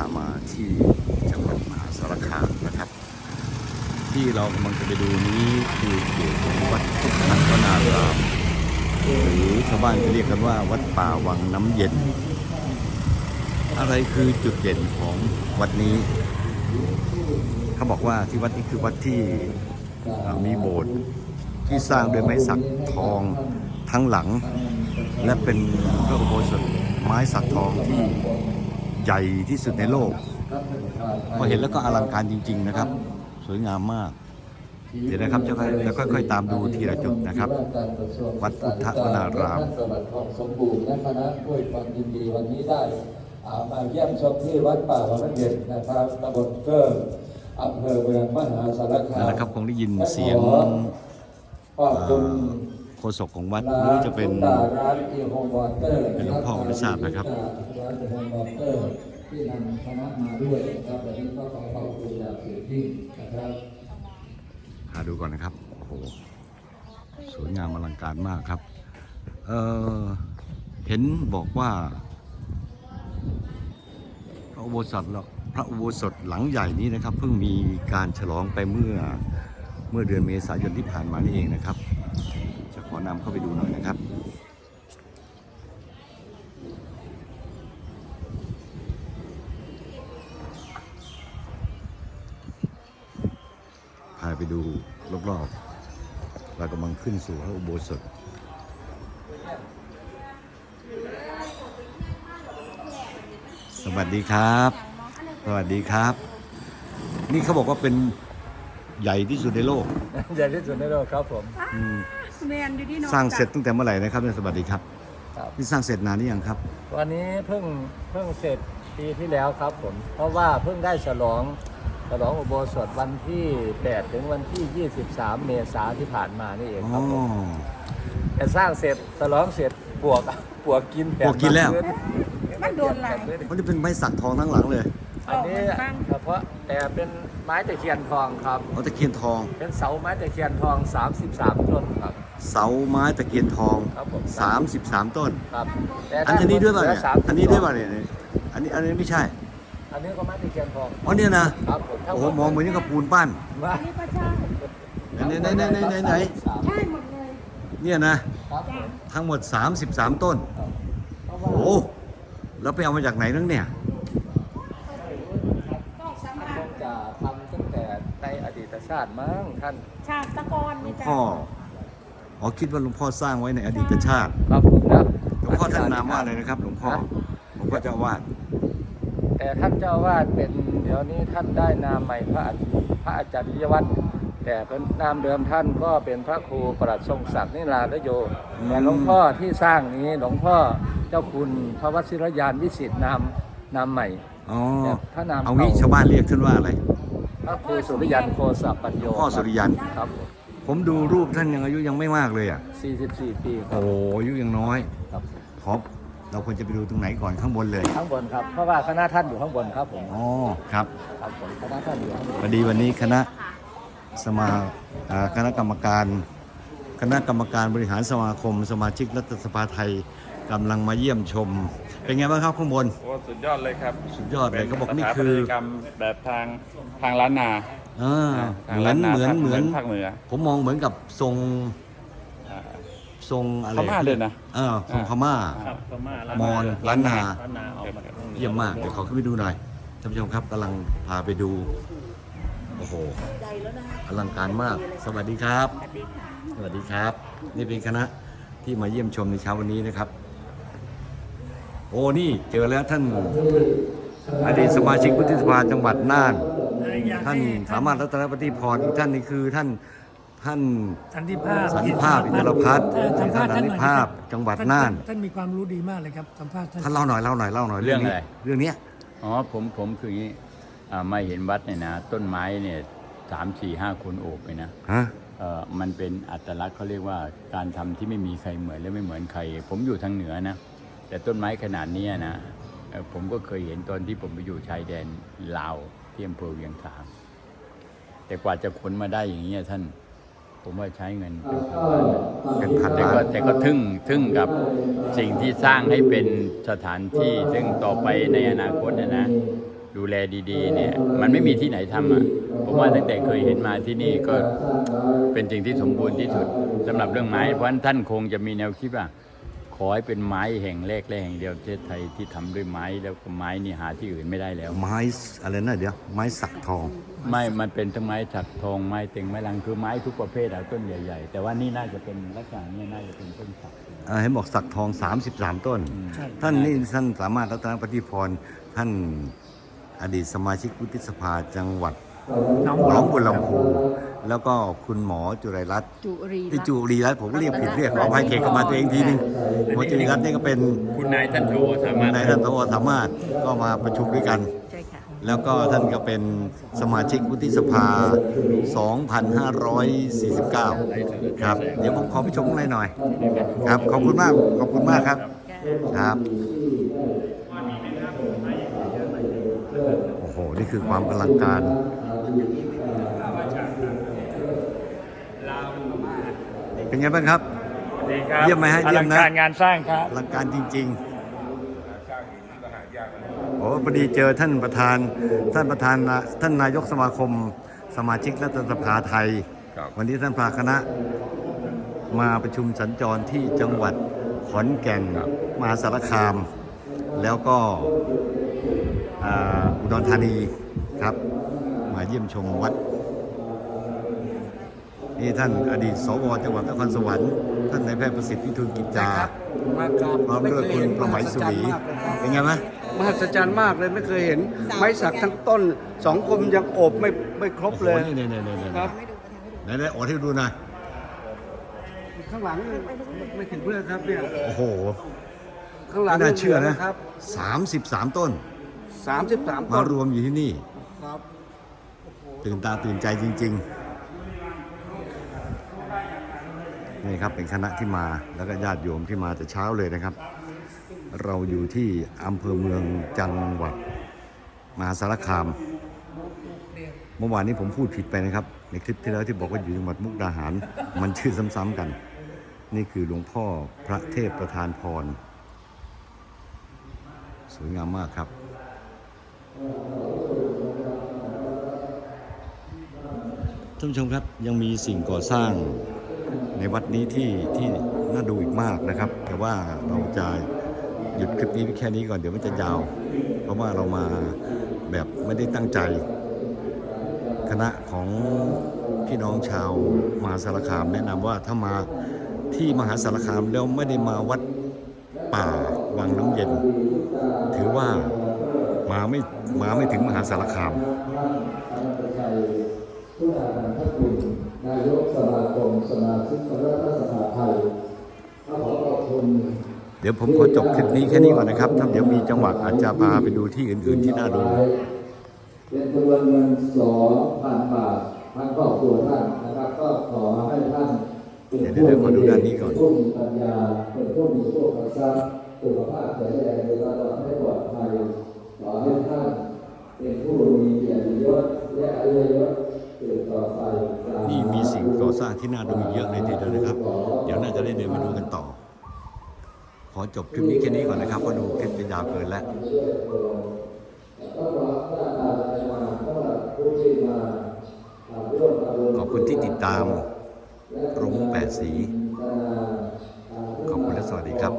ามาที่จังหวัดมหาสารคามนะครับ ที่เรากำลังจะไปดูนี้คือเขตของวัดพุทธวนารามหรือชาวบ้านจะเรียกกันว่าวัดป่าวังน้ำเย็น อะไรคือจุดเด่นของวัดนี้ เขาบอกว่าที่วัดนี้คือวัดที่มีโบสถ์ที่สร้างด้วยไม้สักทองทั้งหลัง และเป็นพระอุโบสถไม้สักทองที่ ใหญ่ที่สุดในโลก พอเห็นแล้วก็อลังการจริง ๆ นะครับ สวยงามมาก เดี๋ยวนะครับจะค่อยๆตามดูทีละจุดนะครับ วัดพุทธวนารามสวัสดิ์ทองสมบูรณ์และคณะด้วยความยินดีวันนี้ได้อ่ามาเยี่ยมชมที่วัดป่าวังน้ำเย็นนะครับตำบลเกิ้งอำเภอเมืองมหาสารคามนะครับคงได้ยินเสียงขอบคุณ ฆษกของวัดหรือจะเป็นร้านร้านอีโฮมวอเตอร์เป็นหลวงพ่อก็ไม่ทราบนะครับร้านอีโฮมวอเตอร์ที่นำคณะมาด้วยนะครับวันนี้ก็ขอขอบคุณอย่างสูงยิ่งนะครับหาดูก่อนนะครับโอ้โหสวยงามอลังการมากครับเออเห็นบอกว่าพระอุโบสถเราพระอุโบสถหลังใหญ่นี้นะครับ เพิ่งมีการฉลองไปเมื่อเมื่อเดือนเมษายนที่ผ่านมานี่เองนะครับจะขอ นำเข้าไปดูหน่อยนะครับพาไปดูรอบๆเรากำลังขึ้นสู่พระอุโบสถสวัสดีครับ สวัสดีครับ นี่เขาบอกว่าเป็นใหญ่ที่สุดในโลก ใหญ่ที่สุดในโลกครับผม อืม แมนอยู่ที่นอนสร้างเสร็จตั้งแต่เมื่อไหร่นะครับเนี่ยสวัสดีครับครับ นี่สร้างเสร็จนานหรือยังครับ วันนี้เพิ่งเพิ่งเสร็จปีที่แล้วครับผม เพราะว่าเพิ่งได้ฉลองฉลองอุโบสถวันที่ 8 ถึงวันที่ 23 เมษาที่ผ่านมานี่เองอ๋ครับผมอแต่สร้างเสร็จฉลองเสร็จปวกปวกกินปวกกินแล้ว มันโดนหลายมันจะเป็นไม้สักทองทั้งหลังเลยอันนี้เฉพาะแต่เป็นไม้ตะเคียนทองครับเอาตะเคียนทอง เป็นเสาไม้ตะเคียนทอง 33 ต้นครับ เสาไม้ตะเคียนทอง ครับผม33 ต้น ครับแต่อันอันนี้ด้วยป่ะเนี่ยหลื32อันนี้ด้วยป่ะเนี่ยอันนี้อันนี้ไม่ใช่อันนี้ก็ไม้ตะเคียนทองอ๋อเนี่ยนะครับผมทั้โอ้งโหดมองเหมือนกับปูนปั้นว่าอันนี้ก็ใช่ไหนไหนไหนไหนไหนไหนใช่หมดเลยเนี่ยนะครับผมทั้งหมด 33 ต้นเพราะโอ้ว่าโหแล้วไปเอามาจากไหนนั่งเนี่ยก็สามท่านารถคงจะทำตั้งแต่ในอดีตชาติมั้งท่าน ชาติตะกอนหลวนี่งจ้ะพ่อ อ๋อคิดว่าหลวงพ่อสร้างไว้ในอดีตชาติ ครับผมนะหลวงพ่อท่านนามว่าอะไรนะครับ หลวงพ่อหลวงพ่อเจ้าอาวาดแต่ท่านเจ้าวาดเป็นเดี๋ยวนี้ท่านได้นามใหม่พระอาพระอาจารย์วัตรแต่เป็นนามเดิมท่านก็เป็นพระครูประหลัดทรงศักดิ์นิราลโยแต่หลวงพ่อที่สร้างนี้หลวงพ่อเจ้าคุณพระวชิรยานวิสิตนามนามใหม่อ๋อแต่พระนามเอางี้เก่าชาวบ้านเรียกท่านว่าอะไรพระครูสุริยันโคสปัญโยพ่อสุริยันครับ ผมดูรูปท่านยังอายุยังไม่มากเลยอะ 44 ปีครัโอ้บอายุยังน้อยครับขอเราควรจะไปดูตรงไหนก่อนข้างบนเลยข้างบนครับเพราะว่าคณะท่านอยู่ข้างบนครับผมอ๋อครับครับผมคณะท่านอยู่ข้างบนพอดีวันนี้คณะสมาอ่าคณะกรรมการ คณะกรรมการบริหารสมาคม สมาชิกรัฐสภาไทยกำลังมาเยี่ยมชม เป็นไงบ้างครับข้างบน โอ้สุดยอดเลยครับสุดยอดเลยเขาบอกนี่สถาคือปัตยกรรมแบบทางทางล้านนา อ่าทางเหมือล้านนนาเหมือนภาคเหมือนภาคเหนือ ผมมองเหมือนกับทรงอ่าทรงอะไรพม่าเลยนะเออทรงพม่าครับพม่าล้มอญล้านนาล้านนาออกมาจากตรงนี้เยี่ยมมากเดี๋ยวขอขึ้นไปดูหน่อยท่านผู้ชมครับกำลังพาไปดูโอ้โหอลังการมาก สวัสดีครับ สวัสดีครับ นี่เป็นคณะที่มาเยี่ยมชมในเช้าวันนี้นะครับ โอ้นี่เจอแล้วท่านอดีตสมาชิกวุฒิสภาจังหวัดน่าน ท่านสามารถรัตนปฏิพรอีกท่านนี่คือท่านท่านสันติภาพสันติภาพอินทรพัฒน์เอ่อสัมภาษณ์ท่านหน่อยสันติภาพนะครับจังหวัดท่น่าน ท่านมีความรู้ดีมากเลยครับสัมภาษณ์ท่านท่านเล่าหน่อยเล่าหน่อยเล่าหน่อยเรื่องนี้เรื่องอะไรเรื่องเนี้ยอ๋อผมผมคืออย่างนี้อ่ามาเห็นวัดเนี่ยนะ ต้นไม้เนี่ยสามสี่ห้าคนโอบไปนะฮะเอ่อมันเป็นอัตลักษณ์เขาเรียกว่าการทำที่ไม่มีใครเหมือนและไม่เหมือนใคร ผมอยู่ทางเหนือนะ แต่ต้นไม้ขนาดเนี้ยนะเอ่อผมก็เคยเห็นตอนที่ผมไปอยู่ชายแดนลาว ที่อำเภอเวียงสาแต่กว่าจะขนมาได้อย่างนี้ยท่าน ผมว่าใช้เงินเป็นพันล้านนะเป็นพันแต่ล้านก็แต่ก็ทึ่งทึ่งกับสิ่งที่สร้างให้เป็นสถานที่ ซึ่งต่อไปในอนาคตเนยนะดูแลดีๆ เนี่ย มันไม่มีที่ไหนทำอะผมว่าตั้งแต่เคยเห็นมาที่นี่ก็เป็นสิ่งที่สมบูรณ์ที่สุดสำหรับเรื่องไม้เพราะฉะนั้นท่านคงจะมีแนวคิดว่าข อให้เป็นไม้แห่งแรกและแห่งเดียวประเทศไทยที่ทำด้วยไม้แล้วก็ไม้นี่หาที่อื่นไม่ได้แล้ว ไม้อะไรนะเดี๋ยวไม้สักทอง ไม่ มันเป็นทั้งไม้ถักทองไม้เต็งไม้ลังคือไม้ทุกประเภทอะต้นใหญ่ ๆ แต่ว่านี่น่าจะเป็นลักษณะเนี้น่าจะเป็นต้นสักอ่าเห็นบอกสักทอง 33 ต้นใช่ท่านนี่ท่านสามารถรัตนปฏิพรท่านอดีตสมาชิกวุฒิสภาจังหวัด น้องหนบัวองบัวลำพูแล้วก็คุณหมอจุไรรัตน์จุรีที่จุรีรัตน์ผมก็เรียกผิดเรียกขออภัยเขตกับมาตัวเองทีนึงหมอจุรีรัตน์นี่ก็เป็นคุณนายท่านโทสามารถนายท่านสวสามารถก็มาประชุมด้วยกัน ใช่ค่ะ แล้วก็ท่านก็เป็นสมาชิกวุฒิสภา 2549 ครับ เดี๋ยวผมขอไปชมข้างในหน่อย ครับ ขอบคุณมาก ขอบคุณมากครับ ครับโอ้โห นี่คือความอลังการ เป็นไงบ้างครับดีครับ เยี่ยมไหมฮะ เยี่ยมนะอลังการงานสร้างครับอลังการจริง ๆ โอ้พอดีเจอท่านประธาน ท่านประธานนะท่านนายกสมาคม สมาชิกรัฐสภาไทย วันนี้ท่านพาคณะ มาประชุมสัญจรที่จังหวัดขอนแก่น มหาสารคาม แล้วก็อ่าอุดรธานีครับ มาเยี่ยมชมวัด นี่ท่านอดีตสวจังหวัดนครสวรรค์ท่านนายแพทย์ประสิทธิ์วิทูลกิจจามากราบพร้อมด้วยคุณประไหมสุรีเป็นไงไหมมหัศจรรย์มากเลยไม่เคยเห็น ไม้สักทั้งต้นสองคมยังโอบไม่ไม่ครบเลยโอ้โหนี่นี่นี่นี่ครับไหนไหนโอ้ที่ดูหน่อยข้างหลังนี่ไม่ถึงเพื่อนครับเนี่ยโอ้โหข้างหลัไม่งน่าเชื่อนะครับ33ต้นสามสิบสามมารวมอยู่ที่นี่ครับ ตื่นตาตื่นใจจริง ๆ นี่ครับเป็นคณะที่มาแล้วก็ญาติโยมที่มาแต่เช้าเลยนะครับ เราอยู่ที่อำเภอเมืองจังหวัดมหาสารคาม เมื่อวานนี้ผมพูดผิดไปนะครับ ในคลิปที่แล้วที่บอกว่าอยู่จังหวัดมุกดาหาร มันชื่อซ้ำๆกัน นี่คือหลวงพ่อพระเทพประธานพร สวยงามมากครับ ท่านผู้ชมครับยังมีสิ่งก่อสร้างในวัดนี้ที่ที่น่าดูอีกมากนะครับ แต่ว่าเราจะหยุดคลิปนี้แค่นี้ก่อนเดี๋ยวมันจะยาว เพราะว่าเรามาแบบไม่ได้ตั้งใจ คณะของพี่น้องชาวมหาสารคามแนะนำว่าถ้ามาที่มหาสารคามแล้วไม่ได้มาวัดป่าวังน้ำเย็น ถือว่ามาไม่มาไม่ถึงมหาสารคาม นายกสมาคม สมาชิกรัฐสภาไทยขอขอบคุณเดี๋ยวผมขอจบคลิปนี้แค่นี้ก่อนนะครับ ถ้าเดี๋ยวมีจังหวะอาจจะพาไปดูที่อื่น ๆที่น่าดู เป็นจำนวนเงินสองพันบาททั้งครอบครัวท่านนะครับ ก็ขอให้ท่านเป็นเดี๋ยวเดี๋ยวขอดูด้านนี้ก่อนผู้มีปัญญาเป็นผู้มีโชคทรัพย์สุขภาพแข็งแรงอยู่ตลอดให้ปลอดภัยขอให้ท่านเป็นผู้มีเกียรติยศและอายุยศสืบต่อไปตา นี่มีสิ่งก่อสร้างที่น่าดูอีเยอะเลยทีเดียวนะครับ เดี๋ยวน่าจะได้เดินมาดูกันต่อ ขอจบคลิปนี้แค่นี้ก่อนนะครับเพราะดูคลิปเป็นยาวเกินแล้วขอบคุณที่ติดตามรุ้งแปดสี ขอบคุณและสวัสดีครับ